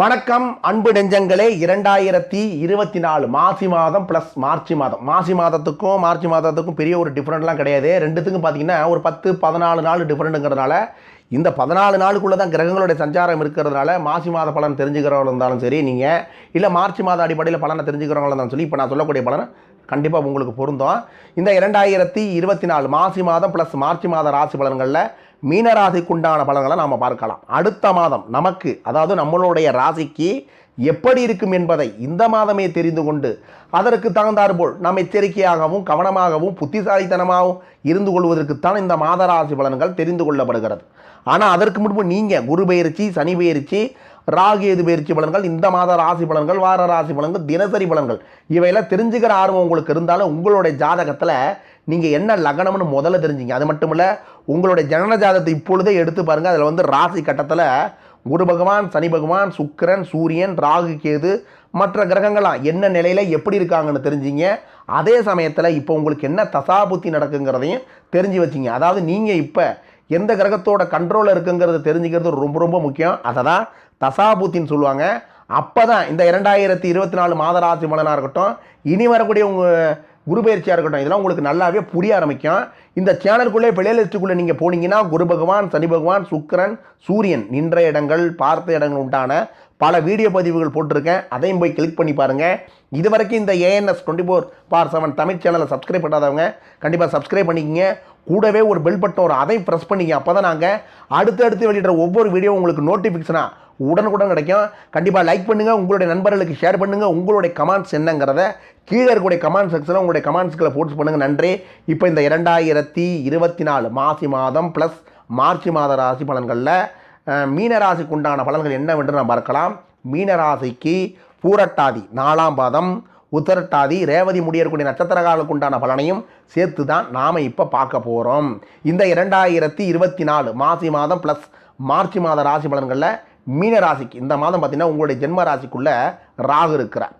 வணக்கம் அன்பு நெஞ்சங்களே. இரண்டாயிரத்தி இருபத்தி நாலு மாசி மாதம் ப்ளஸ் மார்ச் மாதம். மாசி மாதத்துக்கும் மார்ச் மாதத்துக்கும் பெரிய ஒரு டிஃப்ரெண்ட்லாம் கிடையாது. ரெண்டுத்துக்கும் பார்த்தீங்கன்னா ஒரு பத்து பதினாலு நாள் டிஃப்ரெண்ட்டுங்கிறதுனால இந்த பதினாலு நாளுக்குள்ளே தான் கிரகங்களுடைய சஞ்சாரம் இருக்கிறதுனால மாசி மாத பலன் தெரிஞ்சுக்கிறவங்க இருந்தாலும் சரி நீங்கள் இல்லை மார்ச் மாத அடிப்படையில் பலனை தெரிஞ்சுக்கிறவங்க இருந்தாலும் சொல்லி இப்போ நான் சொல்லக்கூடிய பலன் கண்டிப்பாக உங்களுக்கு பொருந்தும். இந்த இரண்டாயிரத்தி இருபத்தி நாலு மாசி மாதம் ப்ளஸ் மார்ச் மாத ராசி பலன்களில் மீன ராசிக்குண்டான பலன்களை நாம் பார்க்கலாம். அடுத்த மாதம் நமக்கு அதாவது நம்மளுடைய ராசிக்கு எப்படி இருக்கும் என்பதை இந்த மாதமே தெரிந்து கொண்டு அதற்கு தகுந்தாற்போல் நாம் எச்சரிக்கையாகவும் கவனமாகவும் புத்திசாலித்தனமாகவும் இருந்து கொள்வதற்குத்தான் இந்த மாத ராசி பலன்கள் தெரிந்து கொள்ளப்படுகிறது. ஆனால் அதற்கு முன்பு நீங்கள் குரு பயிற்சி சனி பயிற்சி ராகு எது பயிற்சி பலன்கள் இந்த மாத ராசி பலன்கள் வார ராசி பலன்கள் தினசரி பலன்கள் இவையெல்லாம் தெரிஞ்சுக்கிற ஆர்வம் உங்களுக்கு இருந்தாலும் உங்களுடைய ஜாதகத்தில் நீங்கள் என்ன லக்னம்னு முதல்ல தெரிஞ்சுங்க. அது மட்டும் இல்லை உங்களுடைய ஜனன ஜாதத்தை இப்பொழுதே எடுத்து பாருங்கள் அதில் வந்து ராசி கட்டத்தில் குரு பகவான் சனி பகவான் சுக்கரன் சூரியன் ராகு கேது மற்ற கிரகங்களாம் என்ன நிலையில் எப்படி இருக்காங்கன்னு தெரிஞ்சிங்க. அதே சமயத்தில் இப்போ உங்களுக்கு என்ன தசாபுத்தி நடக்குங்கிறதையும் தெரிஞ்சு வச்சிங்க. அதாவது நீங்கள் இப்போ எந்த கிரகத்தோட கண்ட்ரோலில் இருக்குங்கிறத தெரிஞ்சுக்கிறது ரொம்ப ரொம்ப முக்கியம். அதை தான் தசாபுத்தின்னு சொல்லுவாங்க. அப்போ தான் இந்த இரண்டாயிரத்தி இருபத்தி நாலு மாத ராசி பலனாக இருக்கட்டும் இனி வரக்கூடிய உங்கள் குரு பயிற்சியாக இருக்கட்டும் இதெல்லாம் உங்களுக்கு நல்லாவே புரிய ஆரம்பிக்கும். இந்த சேனலுக்குள்ளே பிளேலிஸ்ட்டுக்குள்ளே நீங்கள் போனீங்கன்னா குரு பகவான் சனி பகவான் சுக்கிரன் சூரியன் நின்ற இடங்கள் பார்த்த இடங்கள் உண்டான பல வீடியோ பதிவுகள் போட்டிருக்கேன். அதையும் போய் கிளிக் பண்ணி பாருங்கள் இது வரைக்கும் இந்த ANS twenty four by seven Tamil சேனலை சப்ஸ்கிரைப் பண்ணாதவங்க கண்டிப்பாக சப்ஸ்கிரைப் பண்ணிக்கிங்க. கூடவே ஒரு பெல் பட்டன் ஒரு அதையும் ப்ரெஸ் பண்ணிக்க அப்போ தான் நாங்கள் அடுத்தடுத்து வெளியிடுற ஒவ்வொரு வீடியோ உங்களுக்கு நோட்டிஃபிகேஷனாக உடனுக்குடன் கிடைக்கும். கண்டிப்பாக லைக் பண்ணுங்கள் உங்களுடைய நண்பர்களுக்கு ஷேர் பண்ணுங்கள் உங்களுடைய கமெண்ட்ஸ் என்னங்கிறத கீழே இருக்கக்கூடிய கமெண்ட் செக்ஷனில் உங்களுடைய கமெண்ட்ஸ்களை போட்டு பண்ணுங்கள் நன்றி. இப்போ இந்த இரண்டாயிரத்தி இருபத்தி நாலு மாசி மாதம் ப்ளஸ் மார்ச் மாத ராசி பலன்களில் மீனராசிக்கு உண்டான பலன்கள் என்னவென்று நாம் பார்க்கலாம். மீனராசிக்கு பூரட்டாதி நாலாம் பாதம் உத்தரட்டாதி ரேவதி முடியக்கூடிய நட்சத்திரகாலுக்கு உண்டான பலனையும் சேர்த்து தான் நாம் இப்போ பார்க்க போகிறோம் இந்த இரண்டாயிரத்தி இருபத்தி நாலு மாசி மாதம் ப்ளஸ் மார்ச் மாத ராசி பலன்களில் மீன ராசிக்கு இந்த மாதம் பார்த்தீங்கன்னா உங்களுடைய ஜென்ம ராசிக்குள்ளே ராகு இருக்கிறார்.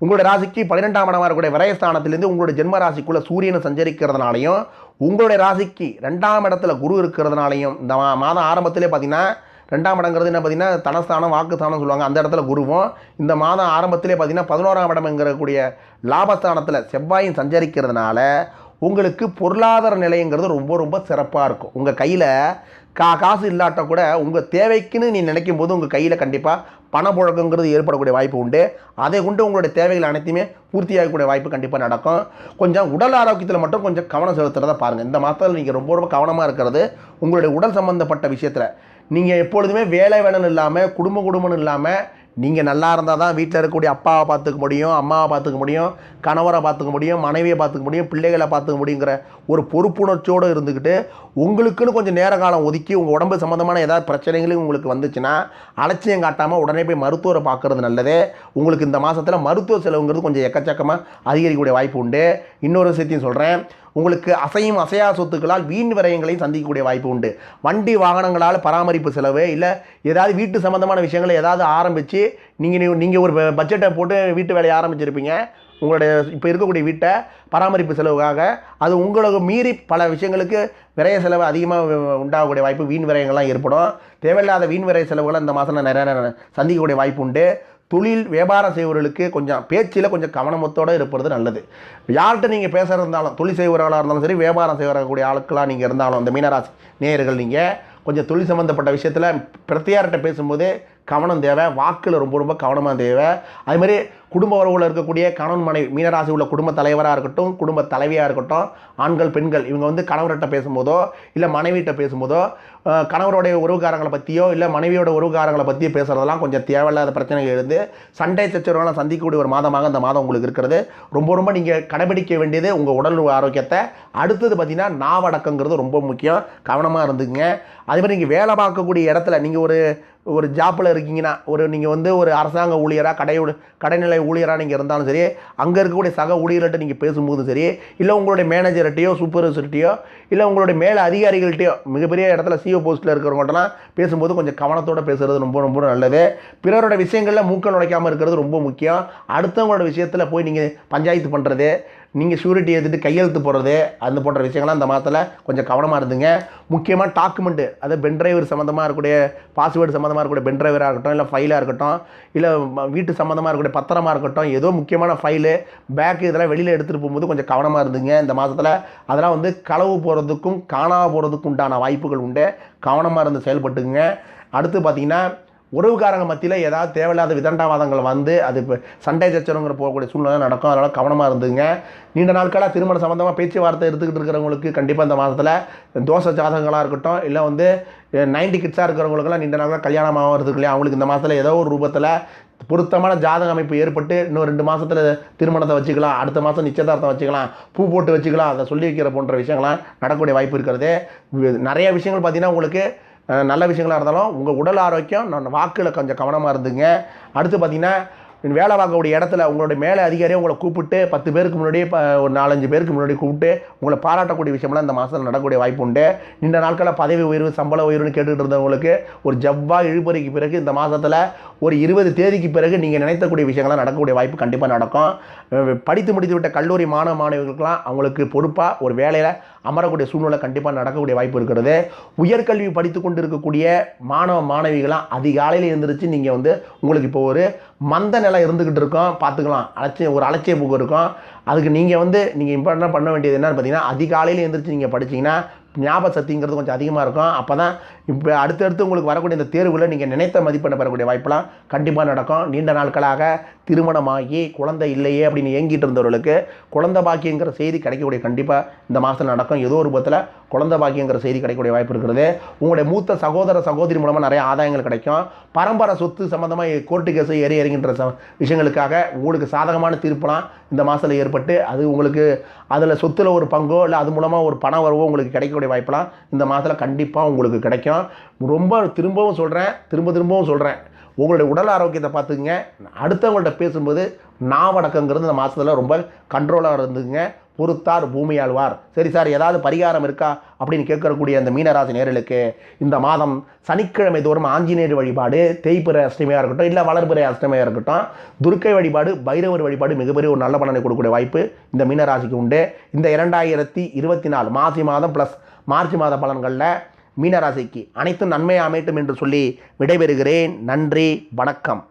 உங்களுடைய ராசிக்கு பன்னிரெண்டாம் இடமாக இருக்கக்கூடிய விரயஸ்தானத்திலேருந்து உங்களுடைய ஜென்ம ராசிக்குள்ளே சூரியனை சஞ்சரிக்கிறதுனாலையும் உங்களுடைய ராசிக்கு ரெண்டாம் இடத்துல குரு இருக்கிறதுனாலையும் இந்த மா மாதம் ஆரம்பத்திலே பார்த்தீங்கன்னா ரெண்டாம் இடங்கிறது என்ன பார்த்தீங்கன்னா தனஸ்தானம் வாக்குஸ்தானம் சொல்லுவாங்க அந்த இடத்துல குருவும் இந்த மாதம் ஆரம்பத்திலே பார்த்தீங்கன்னா பதினோராம் இடம்ங்கிறக்கூடிய லாபஸ்தானத்தில் செவ்வாயும் சஞ்சரிக்கிறதுனால உங்களுக்கு பொருளாதார நிலைங்கிறது ரொம்ப ரொம்ப சிறப்பாக இருக்கும். உங்கள் கையில் கா காசு இல்லாட்ட கூட உங்கள் தேவைக்குன்னு நீ நினைக்கும் போது உங்கள் கையில் கண்டிப்பாக பணப்புழக்கங்கிறது ஏற்படக்கூடிய வாய்ப்பு உண்டு. அதை கொண்டு உங்களுடைய தேவைகள் அனைத்தையுமே பூர்த்தியாகக்கூடிய வாய்ப்பு கண்டிப்பாக நடக்கும். கொஞ்சம் உடல் ஆரோக்கியத்தில் மட்டும் கொஞ்சம் கவனம் செலுத்துறத பாருங்கள் இந்த மாதத்தில் நீங்கள் ரொம்ப ரொம்ப கவனமாக இருக்கிறது உங்களுடைய உடல் சம்மந்தப்பட்ட விஷயத்தில். நீங்கள் எப்பொழுதுமே வேலை வேலைன்னு இல்லாமல் குடும்ப குடும்பம்னு இல்லாமல் நீங்கள் நல்லா இருந்தால் தான் வீட்டில் இருக்கக்கூடிய அப்பாவை பார்த்துக்க முடியும் அம்மாவை பார்த்துக்க முடியும் கணவரை பார்த்துக்க முடியும் மனைவியை பார்த்துக்க முடியும் பிள்ளைகளை பார்த்துக்க முடியுங்கிற ஒரு பொறுப்புணர்ச்சியோடு இருந்துக்கிட்டு உங்களுக்குன்னு கொஞ்சம் நேர காலம் ஒதுக்கி உங்கள் உடம்பு சம்மந்தமான ஏதாவது பிரச்சனைகளும் உங்களுக்கு வந்துச்சுன்னா அலட்சியம் காட்டாமல் உடனே போய் மருத்துவரை பார்க்குறது நல்லது. உங்களுக்கு இந்த மாதத்தில் மருத்துவ செலவுங்கிறது கொஞ்சம் எக்கச்சக்கமாக அதிகரிக்கக்கூடிய வாய்ப்பு உண்டு. இன்னொரு விஷயத்தையும் சொல்கிறேன் உங்களுக்கு அசையும் அசையா சொத்துக்களால் வீண் விரயங்களையும் சந்திக்கக்கூடிய வாய்ப்பு உண்டு. வண்டி வாகனங்களால் பராமரிப்பு செலவு இல்லை ஏதாவது வீட்டு சம்மந்தமான விஷயங்களை ஏதாவது ஆரம்பித்து நீங்கள் நீங்கள் ஒரு பட்ஜெட்டை போட்டு வீட்டு வேலையை ஆரம்பிச்சிருப்பீங்க. உங்களுடைய இப்போ இருக்கக்கூடிய வீட்டை பராமரிப்பு செலவுக்காக அது உங்களுக்கு மீறி பல விஷயங்களுக்கு விரைய செலவு அதிகமாக உண்டாகக்கூடிய வாய்ப்பு வீண் விரயங்கள்லாம் ஏற்படும். தேவையில்லாத வீண் விரைய செலவுகளை இந்த மாதம் நிறைய சந்திக்கக்கூடிய வாய்ப்பு உண்டு. தொழில் வியாபாரம் செய்வர்களுக்கு கொஞ்சம் பேச்சில் கொஞ்சம் கவனமத்தோடு இருப்பது நல்லது. யார்கிட்ட நீங்கள் பேசுகிற இருந்தாலும் தொழில் செய்வர்களாக இருந்தாலும் சரி வியாபாரம் செய்வரக்கூடிய ஆட்களாக நீங்கள் இருந்தாலும் இந்த மீனராசி நேயர்கள் நீங்கள் கொஞ்சம் தொழில் சம்மந்தப்பட்ட விஷயத்தில் பிரத்தியார்கிட்ட பேசும்போது கவனம் தேவை வாக்கில் ரொம்ப ரொம்ப கவனமாக தேவை. அது மாதிரி குடும்ப உறவுகளில் இருக்கக்கூடிய கணவன் மனைவி மீனராசி உள்ள குடும்ப தலைவராக இருக்கட்டும் குடும்ப தலைவியாக இருக்கட்டும் ஆண்கள் பெண்கள் இவங்க வந்து கணவர்கிட்ட பேசும்போதோ இல்லை மனைவிகிட்ட பேசும்போதோ கணவருடைய உறவுக்காரங்களை பற்றியோ இல்லை மனைவியோட உறவுக்காரங்களை பற்றியோ பேசுகிறதெல்லாம் கொஞ்சம் தேவையில்லாத பிரச்சனைகள் இருந்து சண்டை சச்சரவுகளை சந்திக்கக்கூடிய ஒரு மாதமாக இந்த மாதம் உங்களுக்கு இருக்கிறது. ரொம்ப ரொம்ப நீங்கள் கடைபிடிக்க வேண்டியது உங்கள் உடல் ஆரோக்கியத்தை. அடுத்தது பார்த்திங்கன்னா நாவடக்கங்கிறது ரொம்ப முக்கியம். கவனமாக இருந்துங்க அதேமாதிரி நீங்கள் வேலை பார்க்கக்கூடிய இடத்துல நீங்கள் ஒரு ஒரு ஜாப்பில் இருக்கீங்கன்னா ஒரு நீங்கள் வந்து ஒரு அரசாங்க ஊழியராக கடை கடைநிலை ஊழியராக நீங்கள் இருந்தாலும் சரி அங்கே இருக்கக்கூடிய சக ஊழியர்கிட்ட நீங்கள் பேசும்போதும் சரி இல்லை உங்களுடைய மேனேஜர்கிட்டையோ சூப்பர்வைசர்கிட்டையோ இல்லை உங்களுடைய மேலே அதிகாரிகள்கிட்டயோ மிகப்பெரிய இடத்துல சிஓ போஸ்ட்டில் இருக்கிறவங்கள்ட்டலாம் பேசும்போது கொஞ்சம் கவனத்தோடு பேசுகிறது ரொம்ப ரொம்ப நல்லது. பிறரோட விஷயங்களில் மூக்க நுழைக்காமல் இருக்கிறது ரொம்ப முக்கியம். அடுத்தவங்களோட விஷயத்தில் போய் நீங்கள் பஞ்சாயத்து பண்ணுறது நீங்கள் ஷூரிட்டி எடுத்துகிட்டு கையெழுத்து போடுறது அந்த போன்ற விஷயங்கள்லாம் அந்த மாதத்தில் கொஞ்சம் கவனமாக இருந்துங்க. முக்கியமாக டாக்குமெண்ட்டு அது பென்ட்ரைவர் சம்மந்தமாக இருக்கக்கூடிய பாஸ்வேர்டு சம்மந்தமாக இருக்கக்கூடிய பென்ட்ரைவராக இருக்கட்டும் இல்லை ஃபைலாக இருக்கட்டும் இல்லை வீட்டு சம்மந்தமாக இருக்கக்கூடிய பத்திரமாக இருக்கட்டும் ஏதோ முக்கியமான ஃபைலு பேக்கு இதெல்லாம் வெளியில் எடுத்துகிட்டு போகும்போது கொஞ்சம் கவனமாக இருந்துங்க. இந்த மாதத்தில் அதெல்லாம் வந்து களவு போகிறதுக்கும் காணாம போகிறதுக்கும் உண்டான வாய்ப்புகள் உண்டு. கவனமாக இருந்து செயல்பட்டுக்குங்க. அடுத்து பார்த்தீங்கன்னா உறவுக்காரங்க மத்தியில் ஏதாவது தேவையில்லாத விதண்டாவாதங்கள் வந்து அது இப்போ சண்டை சச்சரவுங்கிற போகக்கூடிய சூழ்நிலை நடக்கும். அதனால் கவனமாக இருந்துங்க. நீண்ட நாட்களாக திருமணம் சம்மந்தமாக பேச்சுவார்த்தை எடுத்துக்கிட்டு இருக்கிறவங்களுக்கு கண்டிப்பாக இந்த மாதத்தில் தோசை ஜாதகங்களாக இருக்கட்டும் இல்லை வந்து நைன்டி கிட்ஸாக இருக்கிறவங்களுக்குலாம் நீண்ட நாட்களாக கல்யாணம் ஆகிறதுக்கு இல்லையா? அவங்களுக்கு இந்த மாதத்தில் ஏதோ ஒரு ரூபத்தில் பொருத்தமான ஜாதக அமைப்பு ஏற்பட்டு இன்னும் ரெண்டு மாதத்தில் திருமணத்தை வச்சுக்கலாம் அடுத்த மாதம் நிச்சயதார்த்தம் வச்சுக்கலாம் பூ போட்டு வச்சுக்கலாம் அதை சொல்லி வைக்கிற போன்ற விஷயங்கள்லாம் நடக்கக்கூடிய வாய்ப்பு இருக்கிறது. நிறைய விஷயங்கள் பார்த்தீங்கன்னா உங்களுக்கு நல்ல விஷயங்களாக இருந்தாலும் உங்கள் உடல் ஆரோக்கியம் நான் வாக்கில் கொஞ்சம் கவனமாக இருந்துங்க. அடுத்து பார்த்தீங்கன்னா வேலை பார்க்கக்கூடிய இடத்துல உங்களுடைய மேலே அதிகாரியை உங்களை கூப்பிட்டு பத்து பேருக்கு முன்னாடியே இப்போ ஒரு நாலஞ்சு பேருக்கு முன்னாடி கூப்பிட்டு உங்களை பாராட்டக்கூடிய விஷயம்லாம் இந்த மாதத்தில் நடக்கக்கூடிய வாய்ப்பு உண்டு. நீண்ட நாட்களில் பதவி உயர்வு சம்பள உயர்வுன்னு கேட்டுகிட்டு இருந்தவங்களுக்கு ஒரு ஜவ்வா இழுபறிக்கு பிறகு இந்த மாதத்தில் ஒரு இருபது தேதிக்கு பிறகு நீங்கள் நினைத்தக்கூடிய விஷயங்கள்லாம் நடக்கக்கூடிய வாய்ப்பு கண்டிப்பாக நடக்கும். படித்து முடித்து விட்ட கல்லூரி மாணவ மாணவிகளுக்கெல்லாம் அவங்களுக்கு பொறுப்பாக ஒரு வேலையில் அமரக்கூடிய சூழ்நிலை கண்டிப்பாக நடக்கக்கூடிய வாய்ப்பு இருக்கிறது. உயர்கல்வி படித்து கொண்டு இருக்கக்கூடிய மாணவ மாணவிகளாம் அதிகாலையில் எழுந்திரிச்சு நீங்கள் வந்து உங்களுக்கு இப்போ ஒரு மந்த நிலை இருந்துக்கிட்டு இருக்கோம். பார்த்துக்கலாம். அலட்சிய ஒரு அலட்சிய போக்கு இருக்கும். அதுக்கு நீங்கள் வந்து நீங்கள் இம்பார்ட்டண்டாக பண்ண வேண்டியது என்னென்னு பார்த்தீங்கன்னா அதிகாலையில் எழுந்திரிச்சு நீங்கள் படிச்சீங்கன்னா ஞாபக சக்திங்கிறது கொஞ்சம் அதிகமாக இருக்கும். அப்போ தான் இப்போ அடுத்தடுத்து உங்களுக்கு வரக்கூடிய இந்த தேர்வுகளில் நீங்கள் நினைத்த மதிப்பெண்ணை பெறக்கூடிய வாய்ப்பெல்லாம் கண்டிப்பாக நடக்கும். நீண்ட நாட்களாக திருமணமாகி குழந்தை இல்லையே அப்படின்னு ஏங்கிட்டு இருந்தவர்களுக்கு குழந்தை பாக்கியங்கிற செய்தி கிடைக்கக்கூடிய கண்டிப்பாக இந்த மாதத்தில் நடக்கும். ஏதோ ஒரு பத்தில் குழந்தை பாக்கியங்கிற செய்தி கிடைக்கக்கூடிய வாய்ப்பு இருக்கிறது. உங்களுடைய மூத்த சகோதர சகோதரி மூலமாக நிறைய ஆதாயங்கள் கிடைக்கும். பரம்பரை சொத்து சம்மந்தமாக கோர்ட்டு கேஸ் ஏறி இறங்கின்ற ச விஷயங்களுக்காக உங்களுக்கு சாதகமான தீர்ப்பெல்லாம் இந்த மாதத்தில் ஏற்பட்டு அது உங்களுக்கு அதில் சொத்தில் ஒரு பங்கோ இல்லை அது மூலமாக ஒரு பண வரவோ உங்களுக்கு கிடைக்கக்கூடிய வாய்ப்பெல்லாம் இந்த மாதத்தில் கண்டிப்பாக உங்களுக்கு கிடைக்கும். ரொம்ப திரும்பவும் சொல்கிறேன் திரும்ப திரும்பவும் சொல்கிறேன் உங்களுடைய உடல் ஆரோக்கியத்தை பார்த்துக்குங்க. அடுத்தவங்கள்ட்ட பேசும்போது நாவடக்கங்கிறது இந்த மாதத்தில் ரொம்ப கண்ட்ரோலாக இருந்துங்க பொறுத்தார் பூமி ஆழ்வார் சரி சார் ஏதாவது பரிகாரம் இருக்கா? அப்படின்னு கேட்கக்கூடிய அந்த மீனராசி நேரலுக்கு இந்த மாதம் சனிக்கிழமை தோறும் ஆஞ்சநேயர் வழிபாடு தேய்பிறை அஷ்டமியாக இருக்கட்டும் இல்லை வளர்பிறை அஷ்டமியாக இருக்கட்டும் துர்க்கை வழிபாடு பைரவர் வழிபாடு மிகப்பெரிய ஒரு நல்ல பலனை கொடுக்கக்கூடிய வாய்ப்பு இந்த மீனராசிக்கு உண்டு. இந்த இரண்டாயிரத்தி இருபத்தி நாலு மாசி மாதம் ப்ளஸ் மார்ச் மாத பலன்களில் மீனராசிக்கு அனைத்தும் நன்மையை அமையட்டும் என்று சொல்லி விடைபெறுகிறேன். நன்றி வணக்கம்.